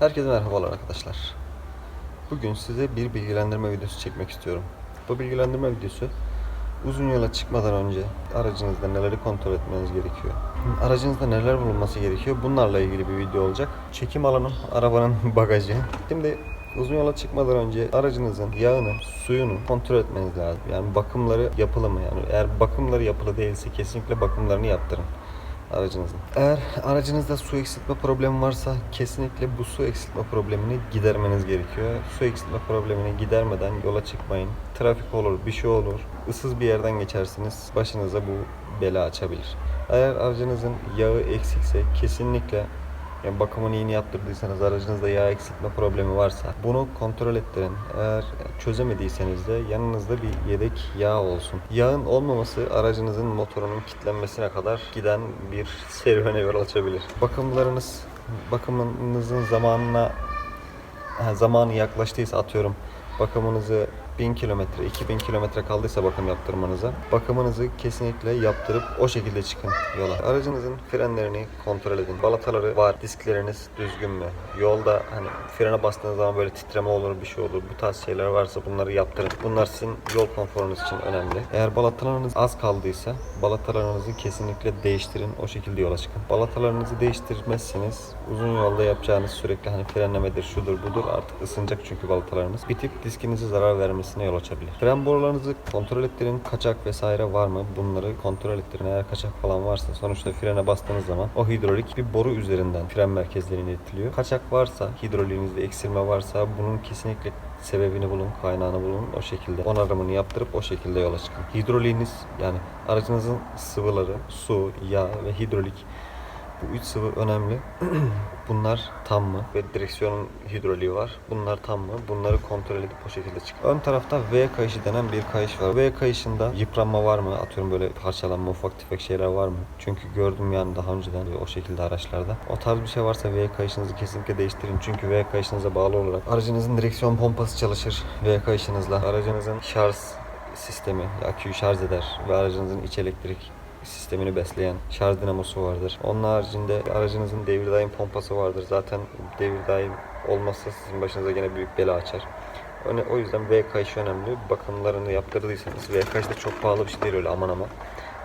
Herkese merhabalar arkadaşlar. Bugün size bir bilgilendirme videosu çekmek istiyorum. Bu bilgilendirme videosu uzun yola çıkmadan önce aracınızda neleri kontrol etmeniz gerekiyor. Aracınızda neler bulunması gerekiyor bunlarla ilgili bir video olacak. Çekim alanım arabanın bagajı. Şimdi uzun yola çıkmadan önce aracınızın yağını, suyunu kontrol etmeniz lazım. Yani bakımları yapılı mı? Yani eğer bakımları yapılı değilse kesinlikle bakımlarını yaptırın aracınızın. Eğer aracınızda su eksiltme problemi varsa kesinlikle bu su eksiltme problemini gidermeniz gerekiyor. Su eksiltme problemini gidermeden yola çıkmayın. Trafik olur, bir şey olur. Issız bir yerden geçersiniz. Başınıza bu bela açabilir. Eğer aracınızın yağı eksikse kesinlikle yani bakımını yeni yaptırdıysanız aracınızda yağ eksiltme problemi varsa bunu kontrol ettirin. Eğer çözemediyseniz de yanınızda bir yedek yağ olsun. Yağın olmaması aracınızın motorunun kilitlenmesine kadar giden bir serüvene yol açabilir. Bakımlarınız bakımınızın zamanına zamanı yaklaştıysa atıyorum bakımınızı 1000 kilometre, 2000 kilometre kaldıysa bakım yaptırmanıza bakımınızı kesinlikle yaptırıp o şekilde çıkın yola. Aracınızın frenlerini kontrol edin. Balataları var, diskleriniz düzgün mü? Yolda hani frene bastığınız zaman böyle titreme olur, bir şey olur. Bu tarz şeyler varsa bunları yaptırın. Bunlar sizin yol konforunuz için önemli. Eğer balatalarınız az kaldıysa balatalarınızı kesinlikle değiştirin. O şekilde yola çıkın. Balatalarınızı değiştirmezseniz uzun yolda yapacağınız sürekli hani frenlemedir, şudur budur artık ısınacak çünkü balatalarınız. Bitip diskinize zarar vermesine yol açabilir. Fren borularınızı kontrol ettirin. Kaçak vesaire var mı? Bunları kontrol ettirin. Eğer kaçak falan varsa sonuçta frene bastığınız zaman o hidrolik bir boru üzerinden fren merkezlerine iletiliyor. Kaçak varsa, hidroliğinizde eksilme varsa bunun kesinlikle sebebini bulun, kaynağını bulun. O şekilde onarımını yaptırıp o şekilde yola çıkın. Hidroliğiniz yani aracınızın sıvıları, su, yağ ve hidrolik bu üç sıvı önemli. Bunlar tam mı? Ve direksiyonun hidroliği var. Bunlar tam mı? Bunları kontrol edip o şekilde çık. Ön tarafta V kayışı denen bir kayış var. V kayışında yıpranma var mı? Atıyorum böyle parçalanma, ufak tefek şeyler var mı? Çünkü gördüm yani daha önceden o şekilde araçlarda. O tarz bir şey varsa V kayışınızı kesinlikle değiştirin. Çünkü V kayışınıza bağlı olarak aracınızın direksiyon pompası çalışır V kayışınızla. Aracınızın şarj sistemi, aküyü şarj eder ve aracınızın iç elektrik sistemini besleyen şarj dinamosu vardır. Onun haricinde aracınızın devir daim pompası vardır. Zaten devir daim olmazsa sizin başınıza gene büyük bela açar. O yüzden V kayış önemli. Bakımlarını yaptırdıysanız V kayış da çok pahalı bir şey değil öyle aman aman.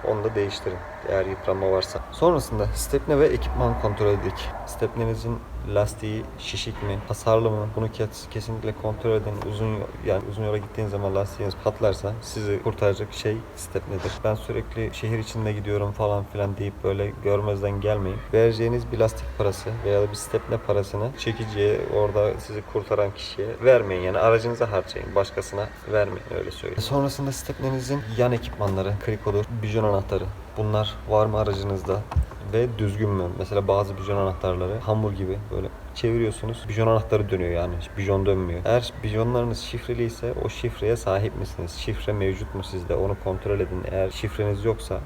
Onu da değiştirin eğer yıpranma varsa. Sonrasında stepne ve ekipman kontrol edik. Stepnenizin lastiği şişik mi, hasarlı mı? Bunu kes- kesinlikle kontrol edin. Uzun yani uzun yola gittiğiniz zaman lastiğiniz patlarsa sizi kurtaracak şey stepnedir. Ben sürekli şehir içinde gidiyorum falan filan deyip böyle görmezden gelmeyin. Vereceğiniz bir lastik parası veya bir stepne parasını çekiciye orada sizi kurtaran kişiye vermeyin. Yani aracınıza harcayın. Başkasına vermeyin öyle söyleyeyim. Sonrasında stepnenizin yan ekipmanları, krikodur, bijon anahtarı. Bunlar var mı aracınızda? ve düzgün mü? Mesela bazı bijon anahtarları hamur gibi böyle çeviriyorsunuz. Bijon anahtarı dönüyor yani. Bijon dönmüyor. Eğer bijonlarınız şifreli ise o şifreye sahip misiniz? Şifre mevcut mu sizde? Onu kontrol edin. Eğer şifreniz yoksa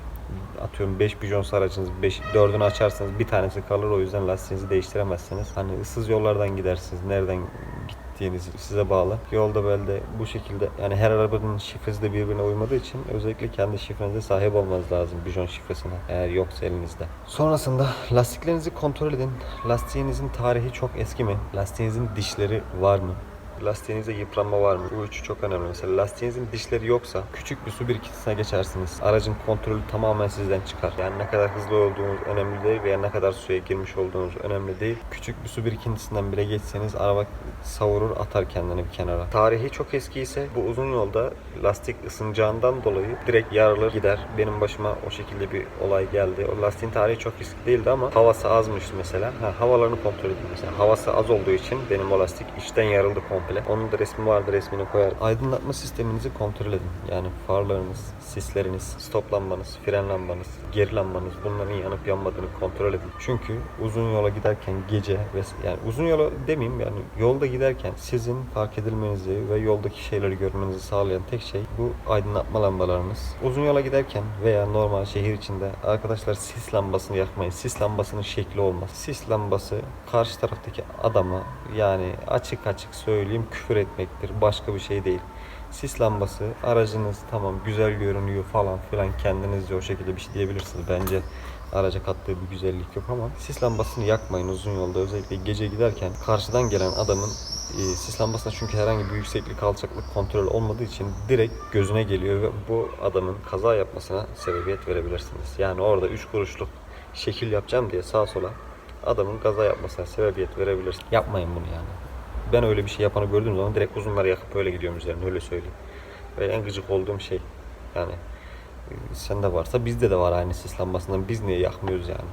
atıyorum 5 bijon aracınız 5 4'ünü açarsanız bir tanesi kalır o yüzden lastiğinizi değiştiremezsiniz. Hani ıssız yollardan gidersiniz. Nereden gittiğiniz size bağlı. Yolda böyle bu şekilde yani her arabanın şifresi de birbirine uymadığı için özellikle kendi şifrenize sahip olmanız lazım bijon şifresine eğer yoksa elinizde. Sonrasında lastiklerinizi kontrol edin. Lastiğinizin tarihi çok eski mi? Lastiğinizin dişleri var mı? Lastiğinizde yıpranma var mı? Bu üçü çok önemli. Mesela lastiğinizin dişleri yoksa küçük bir su birikintisine geçersiniz. Aracın kontrolü tamamen sizden çıkar. Yani ne kadar hızlı olduğunuz önemli değil veya ne kadar suya girmiş olduğunuz önemli değil. Küçük bir su birikintisinden bile geçseniz araba savurur atar kendini bir kenara. Tarihi çok eski ise bu uzun yolda lastik ısınacağından dolayı direkt yarılır gider. Benim başıma o şekilde bir olay geldi. O lastiğin tarihi çok eski değildi ama havası azmıştı mesela. Ha, havalarını kontrol edin mesela. Havası az olduğu için benim o lastik içten yarıldı komple. Onun da resmi vardı resmini koyar. Aydınlatma sisteminizi kontrol edin. Yani farlarınız, sisleriniz, stop lambanız, fren lambanız, geri lambanız bunların yanıp yanmadığını kontrol edin. Çünkü uzun yola giderken gece ve yani uzun yola demeyeyim yani yolda giderken sizin fark edilmenizi ve yoldaki şeyleri görmenizi sağlayan tek şey bu aydınlatma lambalarınız. Uzun yola giderken veya normal şehir içinde arkadaşlar sis lambasını yakmayın. Sis lambasının şekli olmaz. Sis lambası karşı taraftaki adama yani açık açık söyleyeyim küfür etmektir. Başka bir şey değil. Sis lambası aracınız tamam güzel görünüyor falan filan kendinizce o şekilde bir şey diyebilirsiniz. Bence Araca kattığı bir güzellik yok ama sis lambasını yakmayın uzun yolda özellikle gece giderken karşıdan gelen adamın e, sis lambasında çünkü herhangi bir yükseklik alçaklık kontrol olmadığı için direkt gözüne geliyor ve bu adamın kaza yapmasına sebebiyet verebilirsiniz. Yani orada 3 kuruşluk şekil yapacağım diye sağa sola adamın kaza yapmasına sebebiyet verebilirsiniz. Yapmayın bunu yani. Ben öyle bir şey yapanı gördüğüm zaman direkt uzunları yakıp öyle gidiyorum üzerine öyle söyleyeyim. Ve en gıcık olduğum şey yani sende varsa bizde de var aynı sis lambasından biz niye yakmıyoruz yani.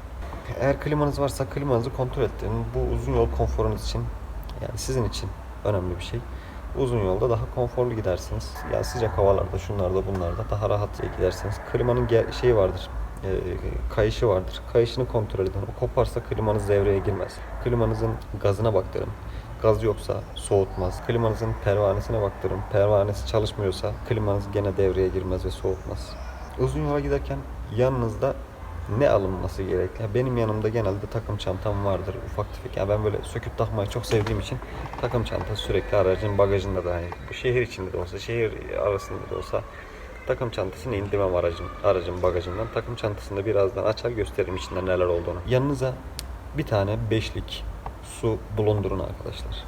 Eğer klimanız varsa klimanızı kontrol ettirin. Bu uzun yol konforunuz için yani sizin için önemli bir şey. Uzun yolda daha konforlu gidersiniz. Yani sıcak havalarda, şunlarda, bunlarda daha rahat gidersiniz. Klimanın şeyi vardır, e, kayışı vardır. Kayışını kontrol edin. O koparsa klimanız devreye girmez. Klimanızın gazına baktırın. Gaz yoksa soğutmaz. Klimanızın pervanesine baktırın. Pervanesi çalışmıyorsa klimanız gene devreye girmez ve soğutmaz. Uzun yola giderken yanınızda ne alınması gerekli? Benim yanımda genelde takım çantam vardır ufak tefek. Yani ben böyle söküp takmayı çok sevdiğim için takım çantası sürekli aracın bagajında dahil. Bu şehir içinde de olsa, şehir arasında da olsa takım çantasını indirmem aracın, aracın bagajından. Takım çantasını birazdan açar gösteririm içinde neler olduğunu. Yanınıza bir tane beşlik su bulundurun arkadaşlar.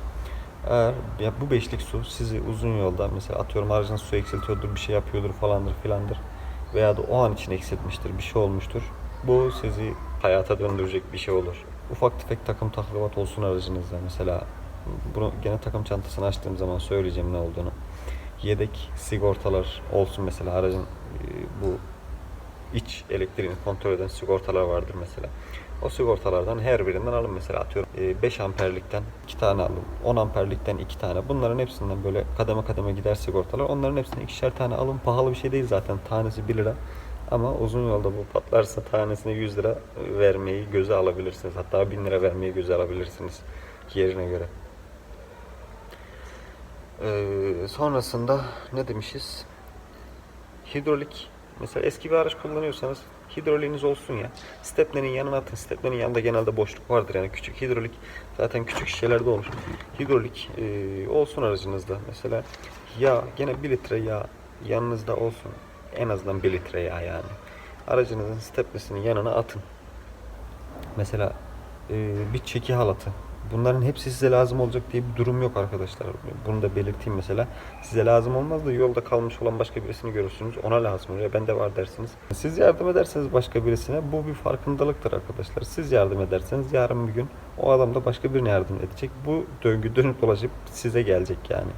Eğer ya bu beşlik su sizi uzun yolda mesela atıyorum aracın su eksiltiyordur, bir şey yapıyordur falandır filandır veya da o an için eksiltmiştir, bir şey olmuştur. Bu sizi hayata döndürecek bir şey olur. Ufak tefek takım tahribat olsun aracınızda. Mesela bunu gene takım çantasını açtığım zaman söyleyeceğim ne olduğunu. Yedek sigortalar olsun mesela aracın e, bu iç elektriğini kontrol eden sigortalar vardır mesela. O sigortalardan her birinden alın mesela atıyorum e, 5 amperlikten 2 tane alın. 10 amperlikten 2 tane. Bunların hepsinden böyle kademe kademe gider sigortalar. Onların hepsinden ikişer tane alın. Pahalı bir şey değil zaten. Tanesi 1 lira. Ama uzun yolda bu patlarsa tanesine 100 lira vermeyi göze alabilirsiniz. Hatta 1000 lira vermeyi göze alabilirsiniz yerine göre. Ee, sonrasında ne demişiz? Hidrolik. Mesela eski bir araç kullanıyorsanız hidroliğiniz olsun ya. Stepnenin yanına atın. Stepnenin yanında genelde boşluk vardır yani küçük hidrolik. Zaten küçük şişelerde olur. Hidrolik e, olsun aracınızda. Mesela yağ gene 1 litre yağ yanınızda olsun. En azından 1 litre yağ yani. Aracınızın stepnesinin yanına atın. Mesela e, bir çeki halatı. Bunların hepsi size lazım olacak diye bir durum yok arkadaşlar. Bunu da belirteyim mesela. Size lazım olmaz da yolda kalmış olan başka birisini görürsünüz. Ona lazım oluyor. Bende var dersiniz. Siz yardım ederseniz başka birisine bu bir farkındalıktır arkadaşlar. Siz yardım ederseniz yarın bir gün o adam da başka birine yardım edecek. Bu döngü dönüp dolaşıp size gelecek yani.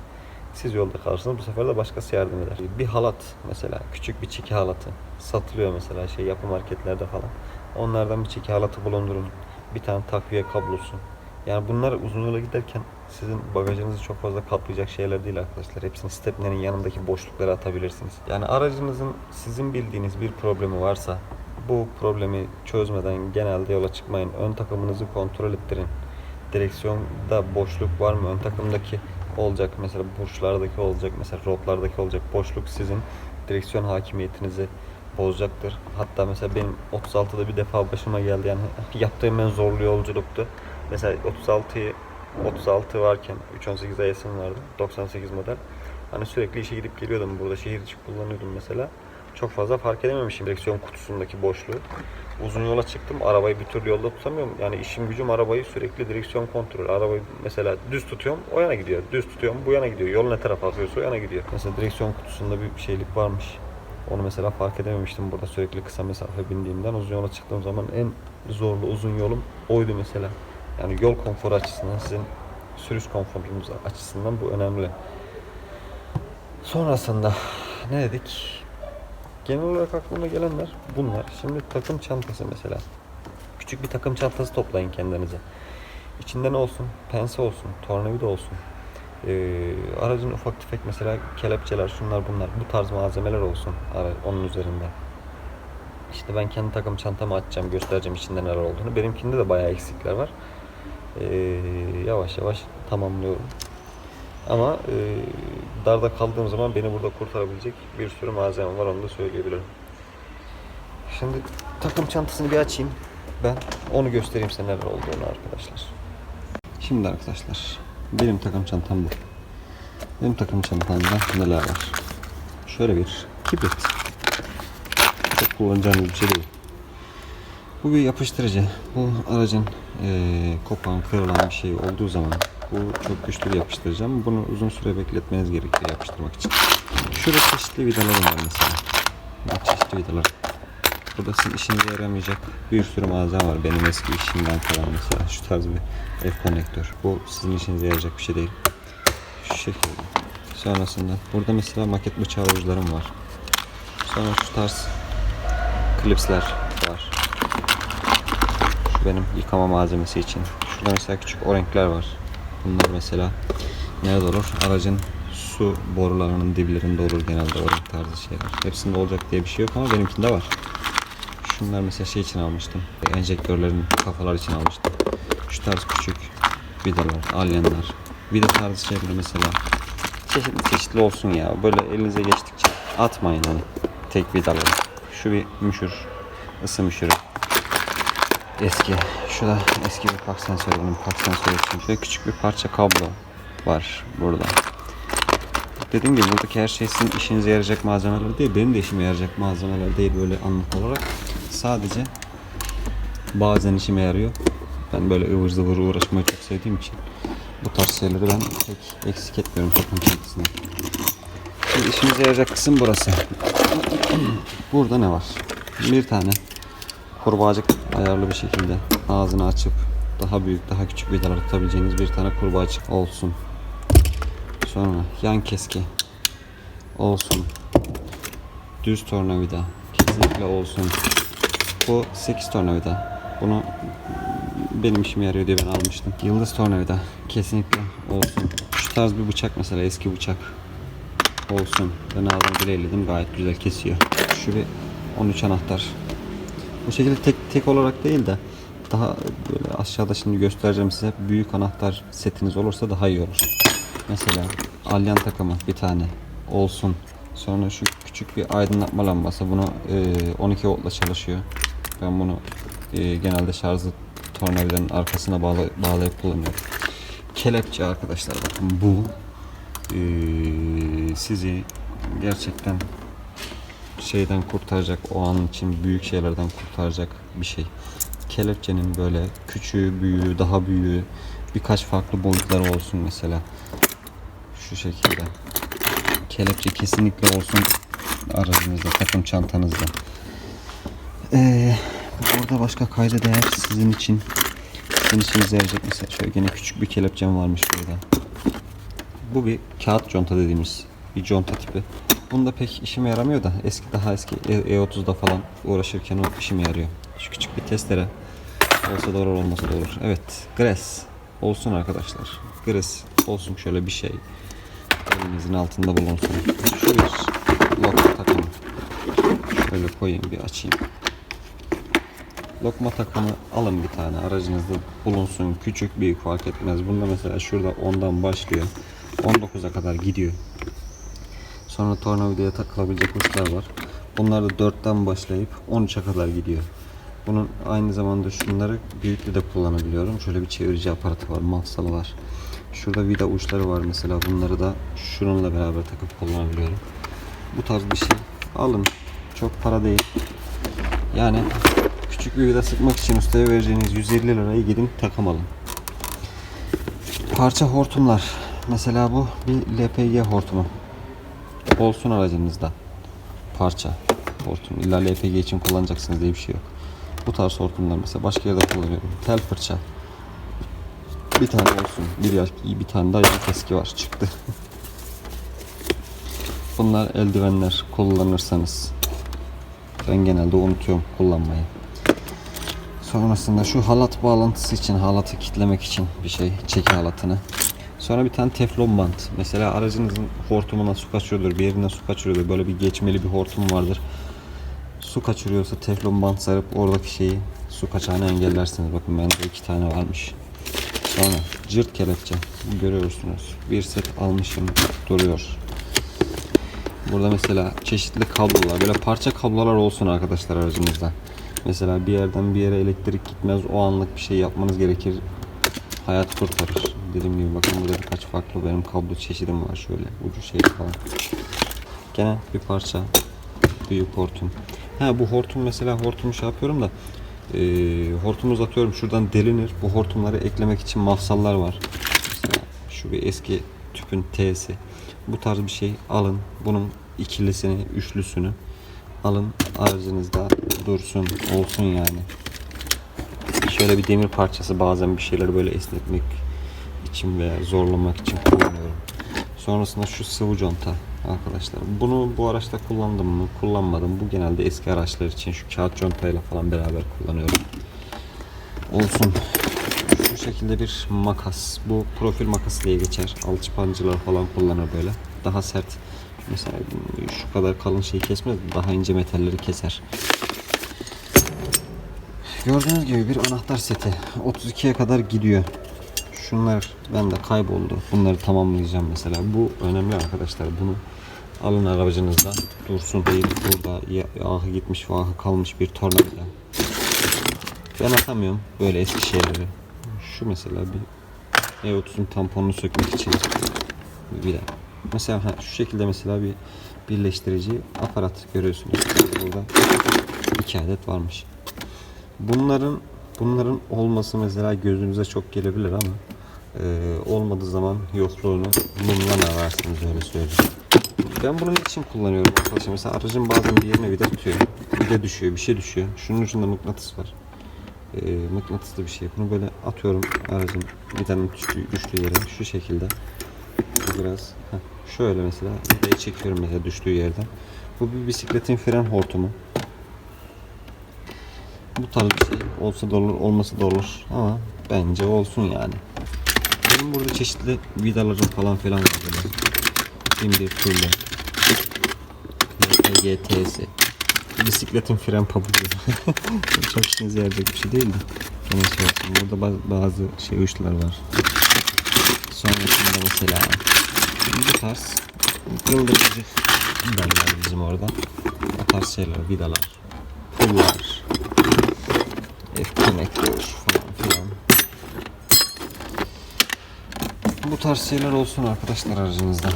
Siz yolda kalırsınız bu sefer de başkası yardım eder. Bir halat mesela küçük bir çeki halatı satılıyor mesela şey yapı marketlerde falan. Onlardan bir çeki halatı bulundurun. Bir tane takviye kablosu. Yani bunlar uzun yola giderken sizin bagajınızı çok fazla kaplayacak şeyler değil arkadaşlar. Hepsini stepnerin yanındaki boşluklara atabilirsiniz. Yani aracınızın sizin bildiğiniz bir problemi varsa bu problemi çözmeden genelde yola çıkmayın. Ön takımınızı kontrol ettirin. Direksiyonda boşluk var mı? Ön takımdaki olacak mesela burçlardaki olacak mesela rotlardaki olacak boşluk sizin direksiyon hakimiyetinizi bozacaktır. Hatta mesela benim 36'da bir defa başıma geldi yani yaptığım en zorlu yolculuktu. Mesela 36'yı 36 varken 318 AS'im vardı. 98 model. Hani sürekli işe gidip geliyordum burada. Şehir içi kullanıyordum mesela. Çok fazla fark edememişim direksiyon kutusundaki boşluğu. Uzun yola çıktım. Arabayı bir türlü yolda tutamıyorum. Yani işim gücüm arabayı sürekli direksiyon kontrolü. Arabayı mesela düz tutuyorum o yana gidiyor. Düz tutuyorum bu yana gidiyor. Yol ne tarafa akıyorsa o yana gidiyor. Mesela direksiyon kutusunda bir şeylik varmış. Onu mesela fark edememiştim burada sürekli kısa mesafe bindiğimden. Uzun yola çıktığım zaman en zorlu uzun yolum oydu mesela. Yani yol konforu açısından sizin sürüş konforunuz açısından bu önemli. Sonrasında ne dedik? Genel olarak aklıma gelenler bunlar. Şimdi takım çantası mesela. Küçük bir takım çantası toplayın kendinize. İçinde ne olsun? Pense olsun, tornavida olsun. Ee, aracın ufak tefek mesela kelepçeler, şunlar bunlar. Bu tarz malzemeler olsun onun üzerinde. İşte ben kendi takım çantamı açacağım, göstereceğim içinde neler olduğunu. Benimkinde de bayağı eksikler var. Ee, yavaş yavaş tamamlıyorum. Ama e, darda kaldığım zaman beni burada kurtarabilecek bir sürü malzeme var onu da söyleyebilirim. Şimdi takım çantasını bir açayım. Ben onu göstereyim size neler olduğunu arkadaşlar. Şimdi arkadaşlar benim takım çantam bu. Benim takım çantamda neler var? Şöyle bir kibrit. Çok kullanacağınız bir şey değil. Bu bir yapıştırıcı. Bu aracın eee kopan, kırılan bir şey olduğu zaman bu çok güçlü bir yapıştırıcı ama bunu uzun süre bekletmeniz gerekiyor yapıştırmak için. Şurada çeşitli vidalarım var mesela. Bak çeşitli vidalar. Burada sizin işinize yaramayacak bir sürü malzeme var. Benim eski işimden kalan mesela şu tarz bir F konektör. Bu sizin işinize yarayacak bir şey değil. Şu şekilde. Sonrasında burada mesela maket bıçağı uçlarım var. Sonra şu tarz klipsler. Benim yıkama malzemesi için. Şurada mesela küçük o renkler var. Bunlar mesela nerede olur? Aracın su borularının diplerinde olur genelde o renk tarzı şeyler. Hepsinde olacak diye bir şey yok ama benimkinde var. Şunlar mesela şey için almıştım. Enjektörlerin kafalar için almıştım. Şu tarz küçük vidalar, alyanlar. Vida tarzı şeyler mesela. Çeşitli çeşitli olsun ya. Böyle elinize geçtikçe atmayın hani. Tek vidaları. Şu bir müşür. ısı müşürü. Eski. Şu eski bir park sensörü. Bunun park sensörü için. Şöyle küçük bir parça kablo var burada. Dediğim gibi buradaki her şey sizin işinize yarayacak malzemeler değil. Benim de işime yarayacak malzemeler değil böyle anlık olarak. Sadece bazen işime yarıyor. Ben böyle ıvır zıvır uğraşmayı çok sevdiğim için bu tarz şeyleri ben pek eksik etmiyorum toplum çantasında. Şimdi işimize yarayacak kısım burası. Burada ne var? Bir tane kurbağacık ayarlı bir şekilde ağzını açıp daha büyük, daha küçük vidalar tutabileceğiniz bir tane kurbağacık olsun. Sonra yan keski olsun. Düz tornavida kesinlikle olsun. Bu 8 tornavida. Bunu benim işime yarıyor diye ben almıştım. Yıldız tornavida kesinlikle olsun. Şu tarz bir bıçak mesela eski bıçak olsun. Ben ağzını bile elledim gayet güzel kesiyor. Şu bir 13 anahtar. Bu şekilde tek tek olarak değil de daha böyle aşağıda şimdi göstereceğim size büyük anahtar setiniz olursa daha iyi olur. Mesela alyan takımı bir tane olsun. Sonra şu küçük bir aydınlatma lambası. Bunu e, 12 voltla çalışıyor. Ben bunu e, genelde şarjlı tornavidanın arkasına bağla, bağlayıp kullanıyorum. Kelepçe arkadaşlar bakın bu e, sizi gerçekten şeyden kurtaracak o an için büyük şeylerden kurtaracak bir şey. Kelepçenin böyle küçüğü, büyüğü, daha büyüğü birkaç farklı boyutları olsun mesela. Şu şekilde. Kelepçe kesinlikle olsun aracınızda, takım çantanızda. Ee, burada başka kayda değer sizin için sizin işinize yarayacak mesela şöyle gene küçük bir kelepçem varmış burada. Bu bir kağıt conta dediğimiz bir conta tipi. Bunda pek işime yaramıyor da eski daha eski E- E30'da falan uğraşırken o işime yarıyor. Şu küçük bir testere olsa olur olmasa da. Evet, gres olsun arkadaşlar. Gres olsun şöyle bir şey. Elinizin altında bulunsun. Şu bir lokma takımı. Şöyle koyayım bir açayım. Lokma takımı alın bir tane aracınızda bulunsun. Küçük büyük fark etmez. Bunda mesela şurada 10'dan başlıyor. 19'a kadar gidiyor. Sonra tornavidaya takılabilecek uçlar var. Bunlar da 4'ten başlayıp 13'e kadar gidiyor. Bunun aynı zamanda şunları büyüklü de kullanabiliyorum. Şöyle bir çevirici aparatı var, mafsalı var. Şurada vida uçları var mesela. Bunları da şununla beraber takıp kullanabiliyorum. Bu tarz bir şey alın. Çok para değil. Yani küçük bir vida sıkmak için ustaya vereceğiniz 150 lirayı gidin takım alın. Parça hortumlar. Mesela bu bir LPG hortumu olsun aracınızda parça hortum. İlla LPG için kullanacaksınız diye bir şey yok. Bu tarz hortumlar mesela başka yerde kullanıyorum. Tel fırça. Bir tane olsun. Bir, yaş, bir tane daha yan keski var. Çıktı. Bunlar eldivenler kullanırsanız. Ben genelde unutuyorum kullanmayı. Sonrasında şu halat bağlantısı için, halatı kitlemek için bir şey, çeki halatını. Sonra bir tane teflon bant. Mesela aracınızın hortumuna su kaçırıyordur, bir yerine su kaçırıyordur. Böyle bir geçmeli bir hortum vardır. Su kaçırıyorsa teflon bant sarıp oradaki şeyi su kaçağını engellersiniz. Bakın bende iki tane varmış. Sonra cırt kelepçe. Görüyorsunuz. Bir set almışım duruyor. Burada mesela çeşitli kablolar, böyle parça kablolar olsun arkadaşlar aracınızda. Mesela bir yerden bir yere elektrik gitmez, o anlık bir şey yapmanız gerekir. Hayat kurtarır. Dediğim gibi bakın burada birkaç farklı benim kablo çeşidim var şöyle ucu şey falan. Gene bir parça büyük hortum. Ha bu hortum mesela hortumu şey yapıyorum da e, hortum uzatıyorum. Şuradan delinir. Bu hortumları eklemek için mafsallar var. Mesela şu bir eski tüpün T'si. Bu tarz bir şey alın. Bunun ikilisini, üçlüsünü alın. Aracınızda dursun, olsun yani. Şöyle bir demir parçası bazen bir şeyleri böyle esnetmek için veya zorlamak için kullanıyorum. Sonrasında şu sıvı conta arkadaşlar. Bunu bu araçta kullandım mı? Kullanmadım. Bu genelde eski araçlar için şu kağıt contayla falan beraber kullanıyorum. Olsun. Şu şekilde bir makas. Bu profil makası diye geçer. Alçıpancılar falan kullanır böyle. Daha sert. Mesela şu kadar kalın şeyi kesmez. Daha ince metalleri keser. Gördüğünüz gibi bir anahtar seti. 32'ye kadar gidiyor. Şunlar bende kayboldu. Bunları tamamlayacağım mesela. Bu önemli arkadaşlar. Bunu alın aracınızda. Dursun değil. Burada ahı gitmiş ve ahı kalmış bir tornavida. Ben atamıyorum böyle eski şeyleri. Şu mesela bir E30'un tamponunu sökmek için bir de. Mesela ha, şu şekilde mesela bir birleştirici aparat görüyorsunuz. Burada iki adet varmış. Bunların bunların olması mesela gözünüze çok gelebilir ama e, olmadığı zaman yokluğunu mumdan ararsınız öyle söyleyeyim. Ben bunu için kullanıyorum arkadaşlar. Mesela aracın bazen bir yerine vida tutuyor. Vida düşüyor, bir şey düşüyor. Şunun ucunda mıknatıs var. E, mıknatıslı bir şey. Bunu böyle atıyorum aracın vidanın düştüğü, düştüğü yere şu şekilde. Biraz heh, şöyle mesela vidayı çekiyorum mesela düştüğü yerden. Bu bir bisikletin fren hortumu. Bu tarz bir şey olsa da olur, olmasa da olur ama bence olsun yani. Burada çeşitli vidalarım falan filan var böyle. Bir türlü. LPGT'si. Bisikletin fren pabucu. Çok işinize yarayacak bir şey değil de. Gene şey. Burada ba- bazı şey uçlar var. Sonrasında mesela bu tarz yıldırıcı derler bizim orada. O tarz şeyler, vidalar, pullar, konnektör falan filan. Bu tarz şeyler olsun arkadaşlar aracınızda.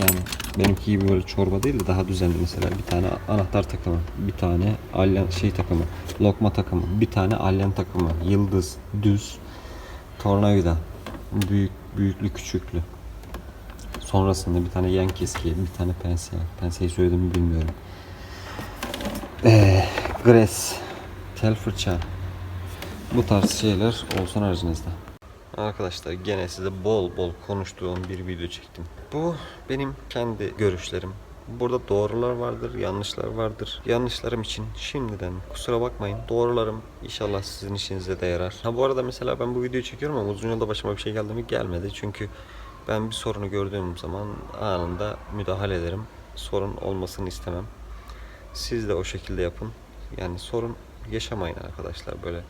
Yani benimki gibi böyle çorba değil de daha düzenli mesela bir tane anahtar takımı, bir tane alyan şey takımı, lokma takımı, bir tane alyan takımı, yıldız, düz, tornavida, büyük büyüklü küçüklü. Sonrasında bir tane yan keski, bir tane pense. Penseyi söyledim mi bilmiyorum. Ee, gres, tel fırça. Bu tarz şeyler olsun aracınızda. Arkadaşlar gene size bol bol konuştuğum bir video çektim. Bu benim kendi görüşlerim. Burada doğrular vardır, yanlışlar vardır. Yanlışlarım için şimdiden kusura bakmayın. Doğrularım inşallah sizin işinize de yarar. Ha bu arada mesela ben bu videoyu çekiyorum ama uzun yolda başıma bir şey geldi mi gelmedi. Çünkü ben bir sorunu gördüğüm zaman anında müdahale ederim. Sorun olmasını istemem. Siz de o şekilde yapın. Yani sorun yaşamayın arkadaşlar böyle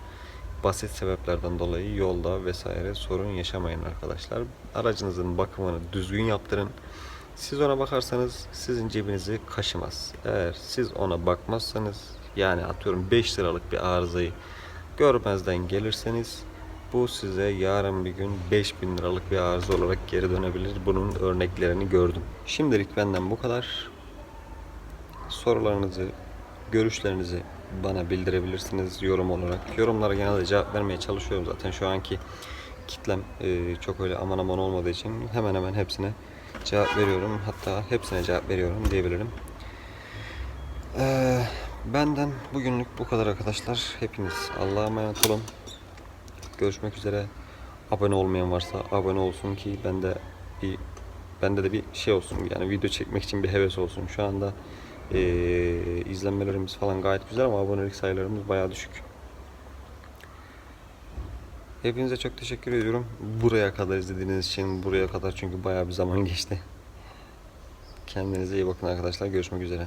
basit sebeplerden dolayı yolda vesaire sorun yaşamayın arkadaşlar. Aracınızın bakımını düzgün yaptırın. Siz ona bakarsanız sizin cebinizi kaşımaz. Eğer siz ona bakmazsanız yani atıyorum 5 liralık bir arızayı görmezden gelirseniz bu size yarın bir gün 5000 liralık bir arıza olarak geri dönebilir. Bunun örneklerini gördüm. Şimdilik benden bu kadar sorularınızı, görüşlerinizi bana bildirebilirsiniz yorum olarak. Yorumlara genelde cevap vermeye çalışıyorum zaten şu anki kitlem e, çok öyle aman aman olmadığı için hemen hemen hepsine cevap veriyorum. Hatta hepsine cevap veriyorum diyebilirim. Ee, benden bugünlük bu kadar arkadaşlar. Hepiniz Allah'a emanet olun. Görüşmek üzere. Abone olmayan varsa abone olsun ki bende bir bende de bir şey olsun yani video çekmek için bir heves olsun. Şu anda eee, izlenmelerimiz falan gayet güzel ama abonelik sayılarımız bayağı düşük. Hepinize çok teşekkür ediyorum. Buraya kadar izlediğiniz için buraya kadar çünkü bayağı bir zaman geçti. Kendinize iyi bakın arkadaşlar. Görüşmek üzere.